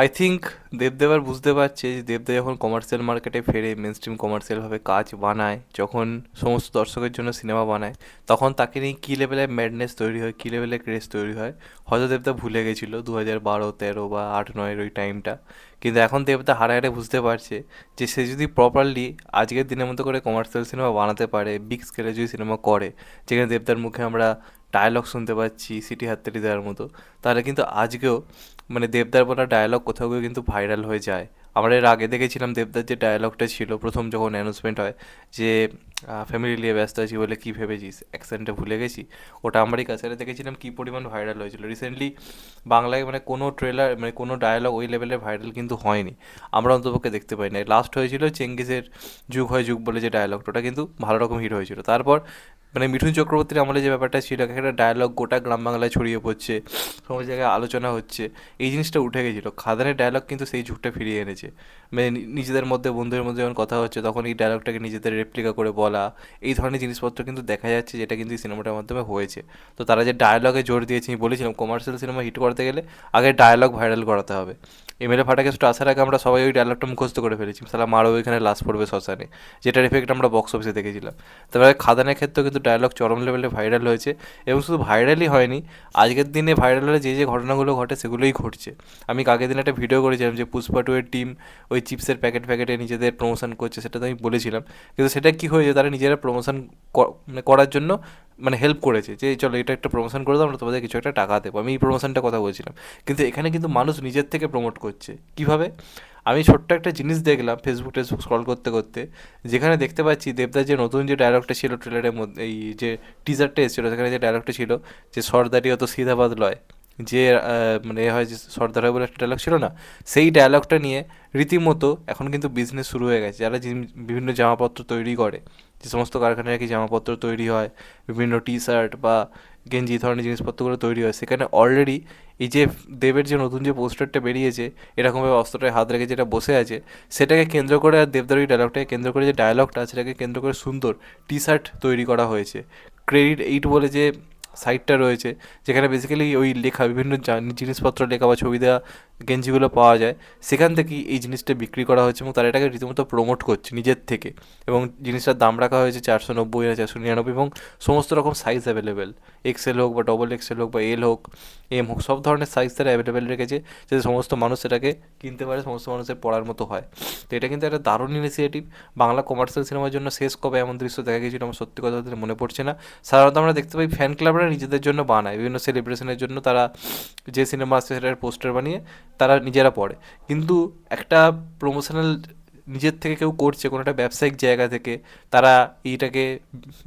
I think দেবদেব আর বুঝতে পারছে যে দেবদা যখন কমার্শিয়াল মার্কেটে ফেরে মেন স্ট্রিম কমার্শিয়ালভাবে কাজ বানায়, যখন সমস্ত দর্শকের জন্য সিনেমা বানায়, তখন তাকে নিয়ে কী লেভেলের ম্যাডনেস তৈরি হয়, কী লেভেলের ক্রেজ তৈরি হয়, হয়তো দেবদা ভুলে গেছিল দু হাজার বারো, তেরো বা আট, নয়ের ওই টাইমটা কিন্তু এখন দেবদা হারে হারে বুঝতে পারছে যে সে যদি প্রপারলি আজকের দিনের মতো করে কমার্শিয়াল সিনেমা বানাতে পারে বিগ স্কেলে যদি সিনেমা করে, যেখানে দেবদার মুখে আমরা ডায়লগ শুনতে পাচ্ছি সিটি হাততালি দেওয়ার মতো। তাহলে কিন্তু আজকেও মানে দেবদার বলা ডায়লগ কোথাও কিন্তু ভাইরাল হয়ে যায়। আমরা এর আগে দেখেছিলাম দেবদার যে ডায়লগটা ছিল, প্রথম যখন অ্যানাউন্সমেন্ট হয় যে ফ্যামিলি নিয়ে ব্যস্ত আছি বলে কী ভেবেছিস? অ্যাকসেন্টে ভুলে গেছি। ওটা আমারই কাছে দেখেছিলাম কী পরিমাণ ভাইরাল হয়েছিল। রিসেন্টলি বাংলায় মানে কোনো ট্রেলার মানে কোনো ডায়লগ ওই লেভেলের ভাইরাল কিন্তু হয়নি। আমরা অন্তপক্ষে দেখতে পাই না লাস্ট হয়েছিল চেঙ্গিসের যুগ হয় যুগ বলে যে ডায়লগটা ওটা কিন্তু ভালো রকম হিট হয়েছিল। তারপর মানে মিঠুন চক্রবর্তীর আমলে যে ব্যাপারটা ছিল একটা ডায়লগ গোটা গ্রাম বাংলায় ছড়িয়ে পড়ছে, সমস্ত জায়গায় আলোচনা হচ্ছে, এই জিনিসটা উঠে গেছিল। খাদানের ডায়লগ কিন্তু সেই যুগটা ফিরিয়ে এনেছে। মানে নিজেদের মধ্যে, বন্ধুদের মধ্যে যখন কথা হচ্ছে, তখন এই ডায়লগটাকে নিজেদের রেপ্লিকা করে বলা, এই ধরনের জিনিসপত্র কিন্তু দেখা যাচ্ছে যেটা কিন্তু এই সিনেমাটার মাধ্যমে হয়েছে। তো তারা যে ডায়লগে জোর দিয়েছে, আমি বলেছিলাম কমার্শিয়াল সিনেমা হিট করতে গেলে আগে ডায়লগ ভাইরাল করাতে হবে। এমএলএ ফাটাকে শুধু আসার আগে আমরা সবাই ওই ডায়লগটা মুখস্থ করে ফেলেছি। সালা মারো এখানে লাশ পড়বে শ্মশানে, যেটার এফেক্ট আমরা বক্স অফিসে দেখেছিলাম। তারপরে খাদানের ক্ষেত্রেও কিন্তু ডায়লগ চরম লেভেলে ভাইরাল হয়েছে এবং শুধু ভাইরালই হয়নি, আজকের দিনে ভাইরাল হলে যে যে ঘটনাগুলো ঘটে সেগুলোই ঘটছে। আমি আগের দিন একটা ভিডিও করেছিলাম যে পুষ্পা টু এর টিম ওই চিপসের প্যাকেট প্যাকেটে নিজেদের প্রমোশন করছে, সেটা তো আমি বলেছিলাম। কিন্তু সেটা কী হয়েছে? তারা নিজেরা প্রমোশন মানে করার জন্য মানে হেল্প করেছে যে, চলো এটা একটা প্রমোশন করে দাও, আমরা তোমাদের কিছু একটা টাকা দেবো। আমি এই প্রমোশনটা কথা বলছিলাম। কিন্তু এখানে কিন্তু মানুষ নিজের থেকে প্রমোট করছে। কীভাবে? আমি ছোট্ট একটা জিনিস দেখলাম ফেসবুক টেসবুক স্ক্রল করতে করতে, যেখানে দেখতে পাচ্ছি দেবদার যে নতুন যে ডায়লগটা ছিল ট্রেলারের মধ্যে, এই যে টিজারটা এসেছিল, সেখানে যে ডায়লগটা ছিল যে সর্দারি অত সিধাবাদ লয়। যে মানে এ হয় যে সর্দার হয় বলে একটা ডায়লগ ছিল না, সেই ডায়লগটা নিয়ে রীতিমতো এখন কিন্তু বিজনেস শুরু হয়ে গেছে। যারা বিভিন্ন জামাপত্র তৈরি করে, যে সমস্ত কারখানায় কি জামাপত্র তৈরি হয়, বিভিন্ন টি শার্ট বা গেঞ্জি ধরনের জিনিসপত্রগুলো তৈরি হয়, সেখানে অলরেডি এই যে দেবের যে নতুন যে পোস্টারটা বেরিয়েছে, এরকমভাবে অস্ত্রটায় হাত রেখে যেটা বসে আছে, সেটাকে কেন্দ্র করে আর দেবদার ওই ডায়লগটাকে কেন্দ্র করে যে ডায়লগটা সেটাকে কেন্দ্র করে সুন্দর টি শার্ট তৈরি করা হয়েছে। ক্রেডিট এইট বলে যে সাইটটা রয়েছে যেখানে বেসিক্যালি ওই লেখা বিভিন্ন জিনিসপত্র লেখা বা ছবি দেওয়া গেঞ্জিগুলো পাওয়া যায়, সেখান থেকেই এই জিনিসটা বিক্রি করা হচ্ছে এবং তারা এটাকে রীতিমতো প্রমোট করছে নিজের থেকে এবং জিনিসটার দাম রাখা হয়েছে চারশো নব্বই না চারশো নিরানব্বই এবং সমস্ত রকম সাইজ অ্যাভেলেবেল এক্সেল হোক বা ডবল এক্সেল হোক বা এল হোক এম হোক, সব ধরনের সাইজ তারা অ্যাভেলেবেল রেখেছে যাতে সমস্ত মানুষ সেটাকে কিনতে পারে, সমস্ত মানুষের পড়ার মতো হয়। তো এটা কিন্তু একটা দারুণ ইনিশিয়েটিভ বাংলা কমার্শিয়াল সিনেমার জন্য শেষ কবে এমন দৃশ্য দেখা গিয়েছিল আমার সত্যি কথা বলতে মনে পড়ছে না। সাধারণত আমরা দেখতে পাই ফ্যান ক্লাবরা নিজেদের জন্য বানায়, বিভিন্ন সেলিব্রেশনের জন্য তারা যে সিনেমা আসছে সেটার পোস্টার বানিয়ে তারা নিজেরা পড়ে। কিন্তু একটা প্রমোশনাল নিজের থেকে কেউ করছে, কোনো একটা ব্যবসায়িক জায়গা থেকে, তারা এইটাকে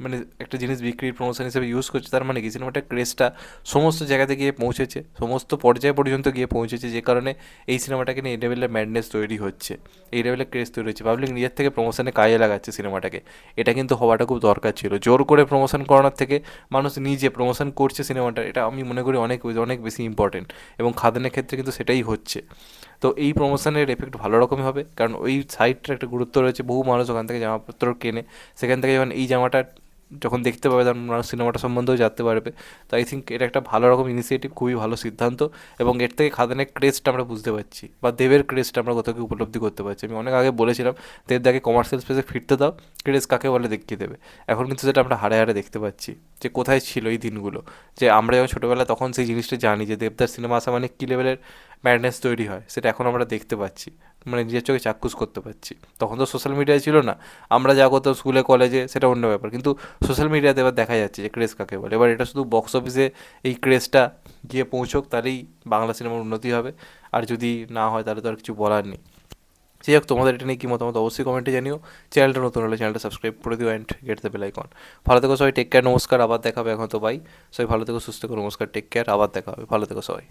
মানে একটা জিনিস বিক্রির প্রমোশন হিসেবে ইউজ করছে, তার মানে কি? সিনেমাটা ক্রেজটা সমস্ত জায়গাতে গিয়ে পৌঁছেছে, সমস্ত পর্যায় পর্যন্ত গিয়ে পৌঁছেছে, যে কারণে এই সিনেমাটাকে নিয়ে এই লেভেলের ম্যাডনেস তৈরি হচ্ছে। এই লেভেলের ক্রেজ তৈরি হচ্ছে। পাবলিক নিজের থেকে প্রমোশনে কাজে লাগাচ্ছে সিনেমাটাকে এটা কিন্তু হওয়াটা খুব দরকার ছিল। জোর করে প্রমোশন করানোর থেকে মানুষ নিজে প্রমোশন করছে সিনেমাটা এটা আমি মনে করি অনেক অনেক বেশি ইম্পর্টেন্ট এবং খাদানের ক্ষেত্রে কিন্তু সেটাই হচ্ছে। তো এই প্রমোশনের এফেক্ট ভালো রকমই হবে। কারণ ওই সাইটটার একটা গুরুত্ব রয়েছে, বহু মানুষ ওখান থেকে জামাপত্র কেনে। সেখান থেকে যখন এই জামাটা যখন দেখতে পাবে, তখন মানুষ সিনেমাটা সম্বন্ধেও জানতে পারবে। তো আই থিঙ্ক এটা একটা ভালো রকম ইনিশিয়েটিভ খুবই ভালো সিদ্ধান্ত এবং এর থেকে খাদানের ক্রেজটা আমরা বুঝতে পারছি বা দেবের ক্রেজটা আমরা কোথাও উপলব্ধি করতে পারছি। আমি অনেক আগে বলেছিলাম, দেবদাকে কমার্শিয়াল স্পেসে ফিরতে দাও ক্রেজ কাকে বলে দেখিয়ে দেবে। এখন কিন্তু সেটা আমরা হারে হারে দেখতে পাচ্ছি যে কোথায় ছিল এই দিনগুলো। যে আমরা যখন ছোটোবেলায় তখন সেই জিনিসটা জানি যে দেবদার সিনেমা আসা মানে কী লেভেলের ম্যাডনেস তৈরি হয়, সেটা এখন আমরা দেখতে পাচ্ছি মানে নিজের চোখে চাক্ষুষ করতে পারছি তখন তো সোশ্যাল মিডিয়ায় ছিল না, আমরা যা করতাম স্কুলে কলেজে সেটা অন্য ব্যাপার। কিন্তু সোশ্যাল মিডিয়াতে এবার দেখা যাচ্ছে যে ক্রেজ কাকে বলে। এবার এটা শুধু বক্স অফিসে এই ক্রেজটা গিয়ে পৌঁছোক, তাহলেই বাংলা সিনেমার উন্নতি হবে। আর যদি না হয়, তাহলে তো আর কিছু বলার নেই। যাই হোক, তোমাদের এটা নিয়ে কী মতামত অবশ্যই কমেন্টে জানিও। চ্যানেলটা নতুন হলে চ্যানেলটা সাবস্ক্রাইব করে দিও and get the bell icon ভালো থেকো সবাই টেক কেয়ার নমস্কার, আবার দেখা হবে এখন তো বাই সবাই ভালো থেকো, সুস্থ থেকো, নমস্কার টেক কেয়ার আবার দেখা হবে। ভালো থেকো সবাই।